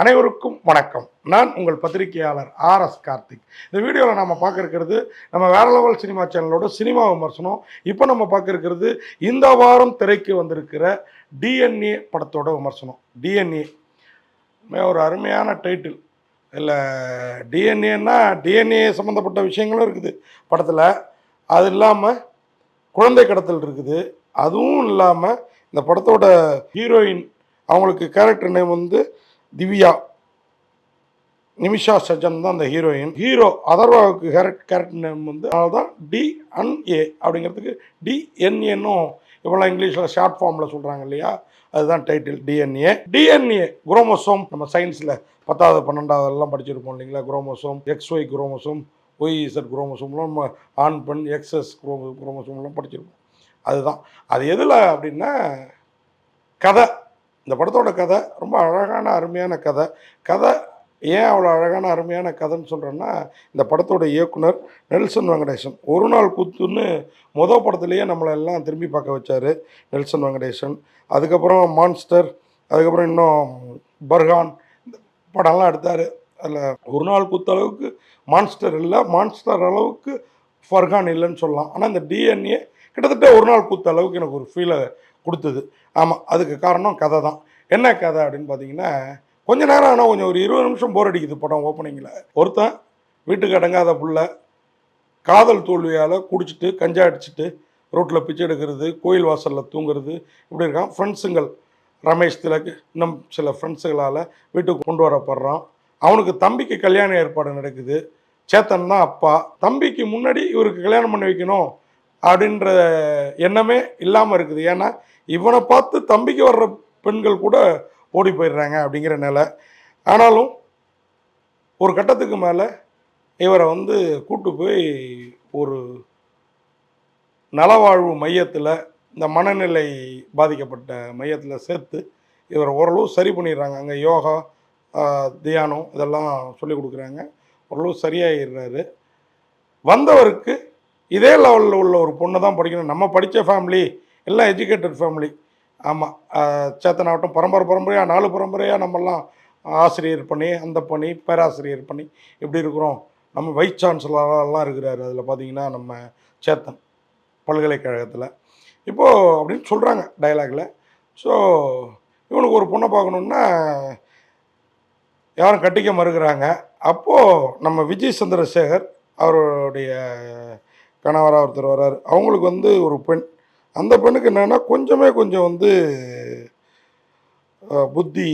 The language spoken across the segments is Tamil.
அனைவருக்கும் வணக்கம். நான் உங்கள் பத்திரிகையாளர் ஆர் எஸ் கார்த்திக். இந்த வீடியோவில் நம்ம பார்க்க இருக்கிறது நம்ம வேற லெவல் சினிமா சேனலோட சினிமா விமர்சனம். இப்போ நம்ம பார்க்க இருக்கிறது இந்த வாரம் திரைக்கு வந்திருக்கிற டிஎன்ஏ படத்தோட விமர்சனம். டிஎன்ஏ ஒரு அருமையான டைட்டில் இல்லை டிஎன்ஏன்னா டிஎன்ஏ சம்மந்தப்பட்ட விஷயங்களும் இருக்குது படத்தில். அது இல்லாமல் குழந்தை கடத்தல் இருக்குது. அதுவும் இல்லாமல் இந்த படத்தோட ஹீரோயின் அவங்களுக்கு கேரக்டர் நேம் வந்து திவ்யா நிமிஷா சஜன் தான் அந்த ஹீரோயின் ஹீரோ அதர்வாவுக்கு கேரக்ட் கேரக்டர் நேம் வந்து அதனால்தான் டிஎன்ஏ அப்படிங்கிறதுக்கு டிஎன்ஏன்னும் இவ்வளோ இங்கிலீஷில் ஷார்ட் ஃபார்மில் சொல்கிறாங்க இல்லையா? அதுதான் டைட்டில் டிஎன்ஏ டிஎன்ஏ குரோமோசோம் நம்ம சயின்ஸில் பத்தாவது பன்னெண்டாவது எல்லாம் படிச்சிருப்போம் இல்லைங்களா? Chromosome X Y chromosome Y Z குரோமோசோம்லாம் நம்ம ஆண் பெண் எக்ஸ்எஸ் குரோமோ குரோமோசோம்லாம் படிச்சிருப்போம். அதுதான். அது எதில் அப்படின்னா கதை. இந்த படத்தோட கதை ரொம்ப அழகான அருமையான கதை. கதை ஏன் அவ்வளோ அழகான அருமையான கதைன்னு சொல்கிறேன்னா இந்த படத்தோட இயக்குனர் நெல்சன் வெங்கடேசன். ஒரு நாள் கூத்துன்னு மொதல் படத்துலேயே நம்மளை எல்லாம் திரும்பி பார்க்க வச்சார் நெல்சன் வெங்கடேசன். அதுக்கப்புறம் மான்ஸ்டர் அதுக்கப்புறம் இன்னும் பர்கான் இந்த படம்லாம் எடுத்தார். அதில் ஒரு நாள் கூத்து அளவுக்கு மான்ஸ்டர் இல்லை மான்ஸ்டர் அளவுக்கு ஃபர்கான் இல்லைன்னு சொல்லலாம். ஆனால் இந்த டிஎன்ஏ கிட்டத்தட்ட ஒரு நாள் கூத்து அளவுக்கு எனக்கு ஒரு ஃபீலை கொடுத்தது. ஆமாம் அதுக்கு காரணம் கதை தான். என்ன கதை அப்படின்னு பார்த்தீங்கன்னா கொஞ்ச நேரம் ஆனால் கொஞ்சம் ஒரு இருபது நிமிஷம் போர் அடிக்குது படம் ஓப்பனிங்கில் ஒருத்தன் வீட்டுக்கு அடங்காத புள்ள காதல் தோல்வியால் குடிச்சிட்டு கஞ்சா அடிச்சுட்டு ரோட்டில் பிச்சை எடுக்கிறது கோயில் வாசலில் தூங்குறது இப்படி இருக்கான். ஃப்ரெண்ட்ஸுங்கள் ரமேஷ் திலக் இன்னும் சில ஃப்ரெண்ட்ஸுகளால் வீட்டுக்கு கொண்டு வரப்படுறான். அவனுக்கு தம்பிக்கு கல்யாண ஏற்பாடு நடக்குது. சேத்தன் தான் அப்பா. தம்பிக்கு முன்னாடி இவருக்கு கல்யாணம் பண்ணி வைக்கணும். அப்படின்ற எண்ணமே இல்லாமல் இருக்குது. ஏன்னா இவனை பார்த்து தம்பிக்கு வர்ற பெண்கள் கூட ஓடி போயிடுறாங்க அப்படிங்கிற நிலை. ஆனாலும் ஒரு கட்டத்துக்கு மேலே இவரை வந்து கூட்டு போய் ஒரு நலவாழ்வு மையத்தில் இந்த மனநிலை பாதிக்கப்பட்ட மையத்தில் சேர்த்து இவரை ஓரளவு சரி பண்ணிடுறாங்க. அங்கே யோகா தியானம் இதெல்லாம் சொல்லி கொடுக்குறாங்க. ஓரளவு சரியாயிடுறாரு. வந்தவருக்கு இதே லெவலில் உள்ள ஒரு பொண்ணு தான் படிக்கணும். நம்ம படித்த ஃபேமிலி எல்லாம் எஜுகேட்டட் ஃபேமிலி ஆமாம் சேத்தனாகட்டும் பரம்பரை பரம்பரையாக நாலு பரம்பரையாக நம்மெல்லாம் ஆசிரியர் பண்ணி அந்த பண்ணி பேராசிரியர் பண்ணி எப்படி இருக்கிறோம்? நம்ம வைஸ் சான்சலரெல்லாம் இருக்கிறாரு. அதில் பார்த்தீங்கன்னா நம்ம சேத்தன் பல்கலைக்கழகத்தில். இப்போது அப்படின்னு சொல்கிறாங்க டயலாகில் ஸோ இவனுக்கு ஒரு பொண்ணை பார்க்கணுன்னா யாரும் கட்டிக்க மறுக்கிறாங்க. அப்போது நம்ம விஜய் சந்திரசேகர் அவருடைய கணவராக ஒருத்தர் வர்றாரு அவங்களுக்கு வந்து ஒரு பெண். அந்த பெண்ணுக்கு என்னென்னா கொஞ்சமே கொஞ்சம் வந்து புத்தி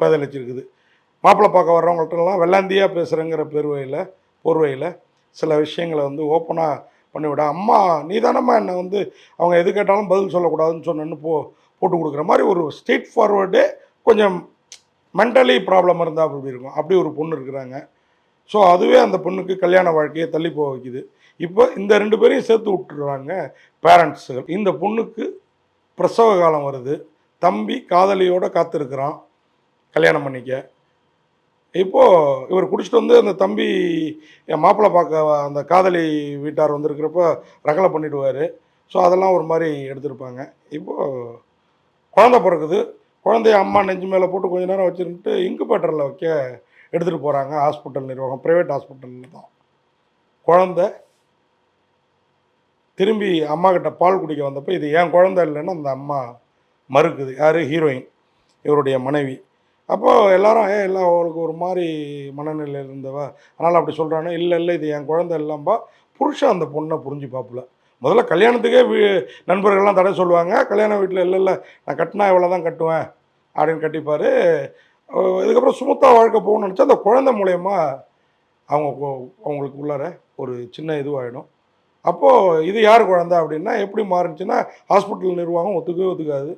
பதிலச்சிருக்குது மாப்பிள்ளை பார்க்க வர்றவங்கள்ட்டலாம் வெள்ளாந்தியாக பேசுகிறேங்கிற பெருவையில் போர்வையில் சில விஷயங்களை வந்து ஓப்பனாக பண்ணிவிட. அம்மா நீ தானம்மா என்னை வந்து அவங்க எது கேட்டாலும் பதில் சொல்லக்கூடாதுன்னு சொன்னேன்னு போ போட்டு கொடுக்குற மாதிரி ஒரு ஸ்ட்ரெயிட் ஃபார்வர்டே கொஞ்சம் மென்டலி ப்ராப்ளம் இருந்தால் அப்படி இருக்கும். அப்படி ஒரு பொண்ணு இருக்கிறாங்க. ஸோ அதுவே அந்த பொண்ணுக்கு கல்யாண வாழ்க்கையை தள்ளி போக வைக்குது. இப்போ இந்த ரெண்டு பேரையும் சேர்த்து விட்டுருவாங்க பேரண்ட்ஸுகள். இந்த பொண்ணுக்கு பிரசவ காலம் வருது. தம்பி காதலியோட காத்திருக்கிறான் கல்யாணம் பண்ணிக்க. இப்போது இவர் குடிச்சிட்டு வந்து அந்த தம்பி என் மாப்பிள்ளை பார்க்க அந்த காதலி வீட்டார் வந்திருக்கிறப்ப ரகலை பண்ணிடுவார். ஸோ அதெல்லாம் ஒரு மாதிரி எடுத்திருப்பாங்க. இப்போது குழந்த பிறக்குது. குழந்தைய அம்மா நெஞ்சு மேலே போட்டு கொஞ்ச நேரம் வச்சுருந்துட்டு இன்குபேட்டரில் வைக்க எடுத்துகிட்டு போகிறாங்க ஹாஸ்பிட்டல் நிர்வாகம் ப்ரைவேட் ஹாஸ்பிட்டலில் தான். குழந்த திரும்பி அம்மா கிட்ட பால் குடிக்க வந்தப்போ இது என் குழந்தை இல்லைன்னு அந்த அம்மா மறுக்குது. யார்? ஹீரோயின் இவருடைய மனைவி. அப்போது எல்லாரும் ஏன் எல்லாம் அவளுக்கு ஒரு மாதிரி மனநிலையில் இருந்தவ. அதனால் அப்படி சொல்கிறானே இல்லை இல்லை இது என் குழந்தை இல்லாம்பா. புருஷன் அந்த பொண்ணை புரிஞ்சு பார்ப்பல முதல்ல கல்யாணத்துக்கே வீ நண்பர்கள்லாம் தடை சொல்லுவாங்க. கல்யாண வீட்டில் இல்லை இல்லை நான் கட்டினா இவ்வளோ தான் கட்டுவேன். அப்படின்னு கட்டிப்பார். இதுக்கப்புறம் சுமத்தா வாழ்க்கை போகணும்னு நினச்சா அந்த குழந்தை மூலயமா அவங்க அவங்களுக்கு உள்ளார ஒரு சின்ன இதுவாகிடும் அப்போது இது யார் குழந்தை அப்படின்னா எப்படி மாறுச்சுன்னா ஹாஸ்பிட்டல் நிர்வாகம் ஒத்துக்கவே ஒத்துக்காது.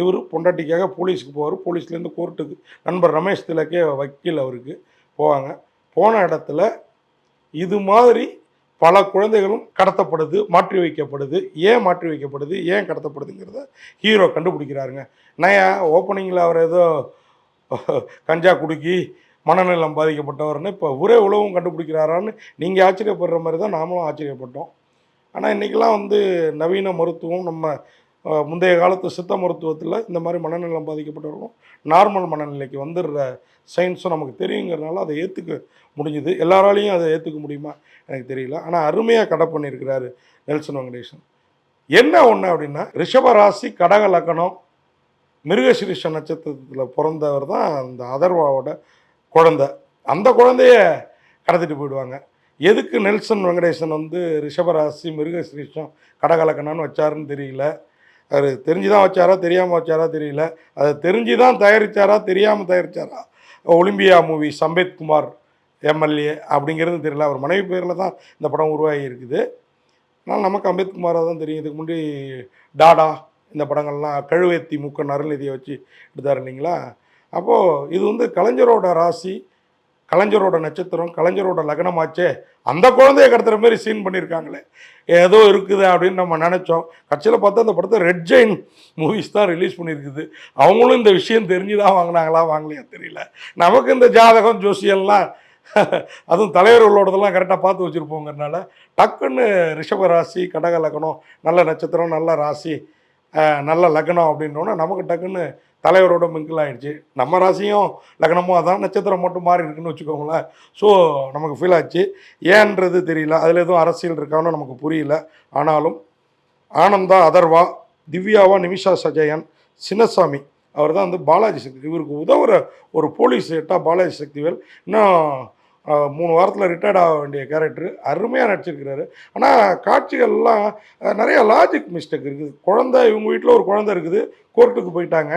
இவர் பொண்டாட்டிக்காக போலீஸுக்கு போவார். போலீஸ்லேருந்து கோர்ட்டுக்கு நண்பர் ரமேஷ் திலக்கே வக்கீல் அவருக்கு போவாங்க. போன இடத்துல இது மாதிரி பல குழந்தைகளும் கடத்தப்படுது மாற்றி வைக்கப்படுது. ஏன் மாற்றி வைக்கப்படுது ஏன் கடத்தப்படுதுங்கிறத ஹீரோ கண்டுபிடிக்கிறாருங்க. நயா ஓப்பனிங்கில் அவர் ஏதோ கஞ்சா குடுக்கி மனநலம் பாதிக்கப்பட்டவர்னு இப்போ ஒரே உழவும் கண்டுபிடிக்கிறாரான்னு நீங்கள் ஆச்சரியப்படுற மாதிரி தான் நாமளும் ஆச்சரியப்பட்டோம். ஆனால் இன்றைக்கெலாம் வந்து நவீன மருத்துவம் நம்ம முந்தைய காலத்து சித்த மருத்துவத்தில் இந்த மாதிரி மனநலம் பாதிக்கப்பட்டவர்களும் நார்மல் மனநிலைக்கு வந்துடுற சயின்ஸும் நமக்கு தெரியுங்கிறனால அதை ஏற்றுக்க முடிஞ்சுது. எல்லாராலையும் அதை ஏற்றுக்க முடியுமா? எனக்கு தெரியல. ஆனால் அருமையாக கடை பண்ணியிருக்கிறாரு நெல்சன் வெங்கடேஷன் என்ன ஒன்று அப்படின்னா ரிஷபராசி கடக லக்கணம் மிருகசிரிஷ நட்சத்திரத்தில் பிறந்தவர் தான் அந்த அதர்வாவோட குழந்தை. அந்த குழந்தைய கடத்திட்டு போயிடுவாங்க. எதுக்கு நெல்சன் வெங்கடேசன் வந்து ரிஷபராசி மிருகசிரீஷம் கடகலக்கணான்னு வச்சாருன்னு தெரியல. அவர் தெரிஞ்சு தான் வச்சாரா தெரியாமல் வச்சாரா தெரியல. அதை தெரிஞ்சு தான் தயாரிச்சாரா தெரியாமல் தயாரித்தாரா ஒலிம்பியா மூவி சம்பேத்குமார் எம்எல்ஏ அப்படிங்கிறது தெரியல. அவர் மனைவி பேரில் தான் இந்த படம் உருவாகி இருக்குது. ஆனால் நமக்கு அம்பேத்குமாராக தான் தெரியும். இதுக்கு முன்னாடி டாடா இந்த படங்கள்லாம் கழுவேத்தி மூக்க நருநிதியை வச்சு எடுத்தார் இல்லைங்களா? அப்போது இது வந்து கலைஞரோட ராசி கலைஞரோட நட்சத்திரம் கலைஞரோட லக்னமாச்சே அந்த குழந்தைய கடத்துற மாதிரி சீன் பண்ணியிருக்காங்களே ஏதோ இருக்குது அப்படின்னு நம்ம நினச்சோம். கட்சியில் பார்த்தா அந்த படத்தை ரெட் ஜெயின் மூவிஸ் தான் ரிலீஸ் பண்ணியிருக்குது அவங்களும் இந்த விஷயம் தெரிஞ்சு தான் வாங்கினாங்களா வாங்கலையா தெரியல. நமக்கு இந்த ஜாதகம் ஜோசியெல்லாம் அதுவும் தலைவர்களோடதெல்லாம் கரெக்டாக பார்த்து வச்சுருப்போங்கிறனால டக்குன்னு ரிஷப ராசி கடக லக்னம் நல்ல நட்சத்திரம் நல்ல ராசி நல்ல லக்னம் அப்படின்னோன்னா நமக்கு டக்குன்னு தலைவரோட மிங்கிள் ஆகிடுச்சு நம்ம ராசியும் லக்னமும் அதான் நட்சத்திரம் மட்டும் மாறி இருக்குன்னு வச்சுக்கோங்களேன். ஸோ நமக்கு ஃபீல் ஆச்சு. ஏன்றது தெரியல. அதில் எதுவும் அரசியல் இருக்கான்னு நமக்கு புரியல. ஆனாலும் ஆனந்தா அதர்வா திவ்யாவா நிமிஷா சஜயன் சின்னசாமி அவர் தான் வந்து பாலாஜி சக்தி. இவருக்கு உதவுற ஒரு போலீஸ் எட்டா பாலாஜி சக்திவேல். இன்னும் மூணு வாரத்தில் ரிட்டையர்ட் ஆக வேண்டிய கேரக்டர் அருமையாக நடிச்சிருக்கிறாரு. ஆனால் காட்சிகள்லாம் நிறைய லாஜிக் மிஸ்டேக் இருக்குது. குழந்த இவங்க வீட்டில் ஒரு குழந்தை இருக்குது கோர்ட்டுக்கு போயிட்டாங்க.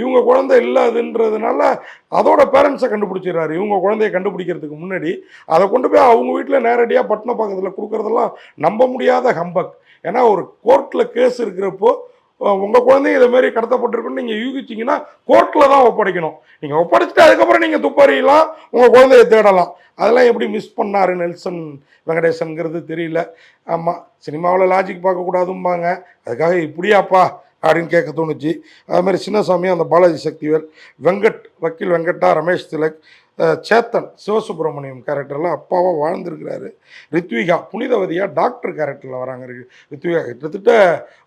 இவங்க குழந்தை இல்லாதுன்றதுனால அதோட பேரண்ட்ஸை கண்டுபிடிச்சிடுறாரு. இவங்க குழந்தைய கண்டுபிடிக்கிறதுக்கு முன்னாடி அதை கொண்டு போய் அவங்க வீட்டில் நேரடியாக பட்டின பக்கத்தில் கொடுக்குறதெல்லாம் நம்ப முடியாத ஹம்பக் ஏன்னா ஒரு கோர்ட்டில் கேஸ் இருக்கிறப்போ உங்கள் குழந்தைங்க இதை மாதிரி கடத்தப்பட்டிருக்குன்னு நீங்கள் யூகிச்சிங்கன்னா கோர்ட்டில் தான் ஒப்படைக்கணும். நீங்கள் ஒப்படைச்சிட்டு அதுக்கப்புறம் நீங்கள் துப்பறியலாம் உங்கள் குழந்தைய தேடலாம். அதெல்லாம் எப்படி மிஸ் பண்ணார் நெல்சன் வெங்கடேசன்கிறது தெரியல. ஆமாம் சினிமாவில் லாஜிக் பார்க்கக்கூடாதும்பாங்க. அதுக்காக இப்படியாப்பா அப்படின்னு கேட்க தோணுச்சு. அது மாதிரி சின்னசாமி அந்த பாலாஜி சக்திவேல் வெங்கட் வக்கீல் வெங்கட்டா ரமேஷ் திலக் சேத்தன் சிவசுப்பிரமணியம் கேரக்டர்லாம் அப்பாவாக வாழ்ந்துருக்கிறாரு. ரித்விகா புனிதவதியாக டாக்டர் கேரக்டரில் வராங்க ரித்விகா கிட்டத்தட்ட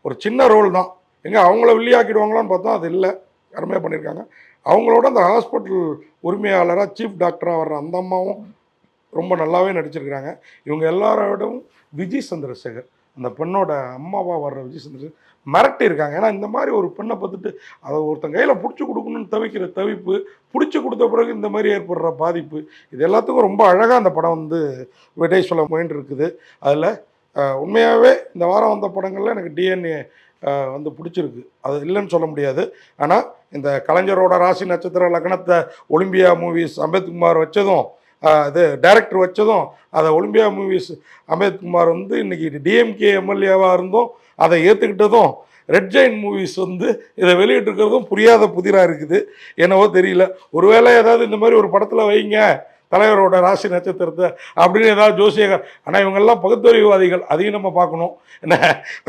ஒரு சின்ன ரோல் தான். எங்கே அவங்கள வில்லியாக்கிடுவாங்களான்னு பார்த்தா அது இல்லை. அருமையாக பண்ணியிருக்காங்க அவங்களோட அந்த ஹாஸ்பிட்டல் உரிமையாளராக சீஃப் டாக்டராக வர்ற அந்த அம்மாவும் ரொம்ப நல்லாவே நடிச்சிருக்கிறாங்க. இவங்க எல்லாரோடவும் விஜய் சந்திரசேகர் அந்த பெண்ணோட அம்மாவாக வர்ற விஜய் சந்திரசேகர் மிரட்டி இருக்காங்க. ஏன்னா இந்த மாதிரி ஒரு பெண்ணை பார்த்துட்டு அதை ஒருத்தன் கையில் பிடிச்சி கொடுக்கணும்னு தவிக்கிற தவிப்பு பிடிச்சி கொடுத்த பிறகு இந்த மாதிரி ஏற்படுற பாதிப்பு இது எல்லாத்துக்கும் ரொம்ப அழகாக அந்த படம் வந்து விடை சொல்ல முயன்று இருக்குது. அதில் உண்மையாகவே இந்த வாரம் வந்த படங்களில் எனக்கு டிஎன்ஏ வந்து பிடிச்சிருக்கு. அது இல்லைன்னு சொல்ல முடியாது. ஆனால் இந்த கலைஞரோட ராசி நட்சத்திர லக்னத்தை ஒலிம்பியா மூவிஸ் அம்பேத்குமார் வச்சதும் இது டைரக்டர் வச்சதும் அதை ஒலிம்பியா மூவிஸ் அம்பேத்குமார் வந்து இன்னைக்கு டிஎம்கே எம்எல்ஏவாக இருந்தும் அதை ஏற்றுக்கிட்டதும் ரெட் ஜெயின் மூவிஸ் வந்து இதை வெளியிட்டிருக்கிறதும் புரியாத புதிராக இருக்குது. என்னவோ தெரியல. ஒருவேளை ஏதாவது இந்த மாதிரி ஒரு படத்தில் வைங்க தலைவரோட ராசி நட்சத்திரத்தை அப்படின்னு ஏதாவது ஜோசியகர் ஆனால் இவங்கெல்லாம் பகுத்தறிவுவாதிகள். அதையும் நம்ம பார்க்கணும். என்ன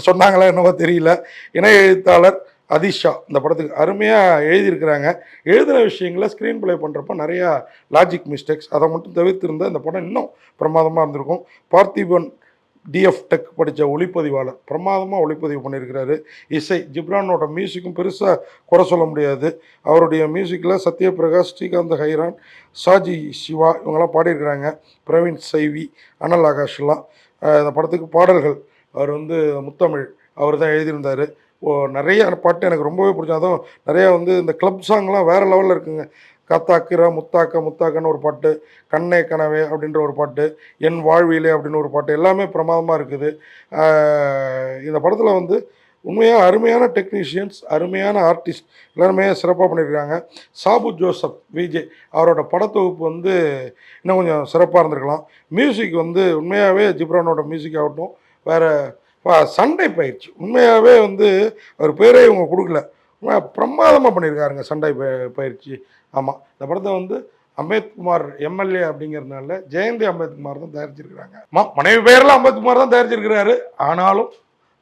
சொன்னாங்களா என்னவோ தெரியல. இணை எழுத்தாளர் அதிஷா இந்த படத்துக்கு அருமையாக எழுதியிருக்கிறாங்க. எழுதின விஷயங்களை ஸ்க்ரீன் ப்ளே பண்ணுறப்ப நிறையா லாஜிக் மிஸ்டேக்ஸ் அதை மட்டும் தவிர்த்திருந்தால் இந்த படம் இன்னும் பிரமாதமாக இருந்திருக்கும். பார்த்திபன் டிஎஃப் டெக் படித்த ஒளிப்பதிவாளர் பிரமாதமாக ஒளிப்பதிவு பண்ணியிருக்கிறாரு. இசை ஜிப்ரானோட மியூசிக்கும் பெருசாக குறை சொல்ல முடியாது. அவருடைய மியூசிக்கில் சத்யபிரகாஷ் ஸ்ரீகாந்த் ஹைரான் சாஜி சிவா இவங்கெல்லாம் பாடியிருக்கிறாங்க. பிரவீன் சைவி அனல் ஆகாஷ்லாம் இந்த படத்துக்கு பாடல்கள். அவர் வந்து முத்தமிழ் அவர் தான் எழுதியிருந்தார். ஓ நிறைய பாட்டு எனக்கு ரொம்பவே பிடிச்ச அதுவும் நிறையா வந்து இந்த கிளப் சாங்லாம் வேறு லெவலில் இருக்குங்க. காத்தாக்கிரா முத்தாக்க முத்தாக்கன்னு ஒரு பாட்டு கண்ணே கனவே அப்படின்ற ஒரு பாட்டு என் வாழ்விலே அப்படின்னு ஒரு பாட்டு எல்லாமே பிரமாதமாக இருக்குது. இந்த படத்தில் வந்து உண்மையாக அருமையான டெக்னீஷியன்ஸ் அருமையான ஆர்டிஸ்ட் எல்லாருமே சிறப்பாக பண்ணியிருக்காங்க சாபு ஜோசப் விஜய் அவரோட படத்தொகுப்பு வந்து இன்னும் கொஞ்சம் சிறப்பாக இருந்திருக்கலாம். மியூசிக் வந்து உண்மையாகவே ஜிப்ரானோட மியூசிக் ஆகட்டும் வேறு சண்டை பயிற்சி. உண்மையாகவே வந்து அவர் பேரே இவங்க கொடுக்கல. பிரமாதமாக பண்ணியிருக்காருங்க சண்டை ப- பயிற்சி. ஆமாம் இந்த படத்தை வந்து அம்பேத்குமார் எம்எல்ஏ அப்படிங்கிறதுனால ஜெயந்தி அம்பேத்குமார் தான் தயாரிச்சிருக்கிறாங்க. ம- மனைவி பெயரில் அம்பேத்குமார் தான் தயாரிச்சிருக்கிறாரு. ஆனாலும்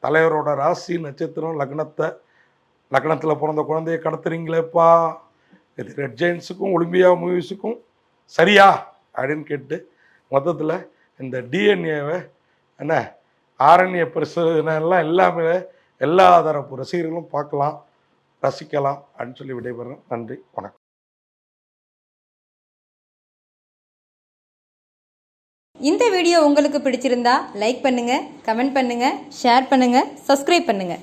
தலைவரோட ராசி நட்சத்திரம் லக்னத்தை லக்னத்தில் பிறந்த குழந்தைய கடத்துறீங்களேப்பா. இது ரெட் ஜெயின்ஸுக்கும் ஒலிம்பியா மூவிஸுக்கும் சரியா அப்படின்னு கேட்டு மொத்தத்தில் இந்த டிஎன்ஏவை என்ன ஆரண்ய பரிசோதனை எல்லாம் எல்லாமே எல்லா தரப்பு ரசிகர்களும் பார்க்கலாம். ரசிக்கலாம் அப்படின்னு சொல்லி விடைபெறும் நன்றி வணக்கம். இந்த வீடியோ உங்களுக்கு பிடிச்சிருந்தா லைக் பண்ணுங்க கமெண்ட் பண்ணுங்க ஷேர் பண்ணுங்க சப்ஸ்கிரைப் பண்ணுங்க.